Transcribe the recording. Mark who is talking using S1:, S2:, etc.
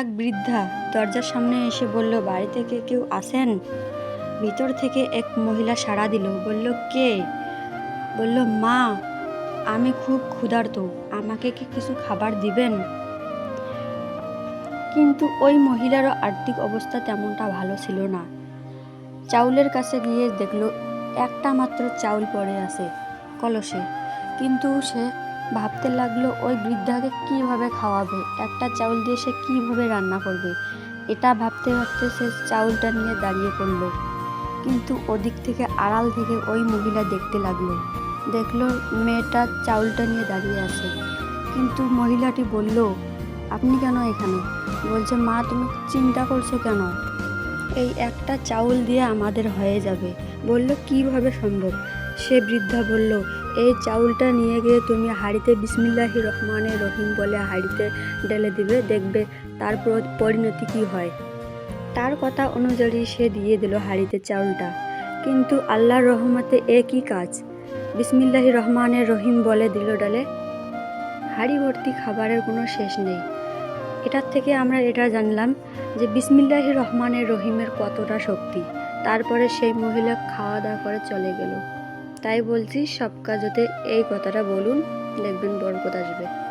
S1: এক বৃদ্ধা দরজার সামনে এসে বলল, বাড়ি থেকে কেউ আসেন? ভিতর থেকে এক মহিলা সাড়া দিল, বলল, কে? বলল, মা, আমি খুব ক্ষুধার্ত, আমাকে কি কিছু খাবার দিবেন? কিন্তু ওই মহিলারও আর্থিক অবস্থা তেমনটা ভালো ছিল না। চাউলের কাছে গিয়ে দেখল, একটা মাত্র চাউল পড়ে আছে, কলসে। কিন্তু সে ভাবতে লাগল ওই বৃদ্ধাকে কীভাবে খাওয়াবে? একটা চাউল দিয়ে সে কীভাবে রান্না করবে? এটা ভাবতে ভাবতে সে চাউলটা নিয়ে দাঁড়িয়ে পড়ল। কিন্তু ওদিক থেকে আড়াল থেকে ওই মহিলা দেখতে লাগল। দেখল মেয়েটা চাউলটা নিয়ে দাঁড়িয়ে আছে। কিন্তু মহিলাটি বলল, আপনি কেন এখানে? বলছে, মা, তুমি চিন্তা করছ কেন? এই একটা চাউল দিয়ে আমাদের হয়ে যাবে। বলল, কীভাবে সম্ভব? সে বৃদ্ধা বলল এই চাউলটা নিয়ে গিয়ে তুমি হাঁড়িতে বিসমিল্লাহি রহমানে রহিম বলে হাঁড়িতে ঢেলে দিবে, দেখবে তারপর পরিণতি কি হয়। তার কথা অনুযায়ী সে দিয়ে দিল হাঁড়িতে চাউলটা। কিন্তু আল্লাহর রহমতে এ কি কাজ? বিসমিল্লাহি রহমানের রহিম বলে দিল ডালে হাঁড়ি ভর্তি খাবারের কোনো শেষ নেই। এটার থেকে আমরা এটা জানলাম যে বিসমিল্লাহি রহমানের রহিমের কতটা শক্তি। তারপরে সেই মহিলা খাওয়া দাওয়া করে চলে গেল। তাই বলছি সব কাজতে এই কথাটা বলুন দেখবেন বরকত আসবে।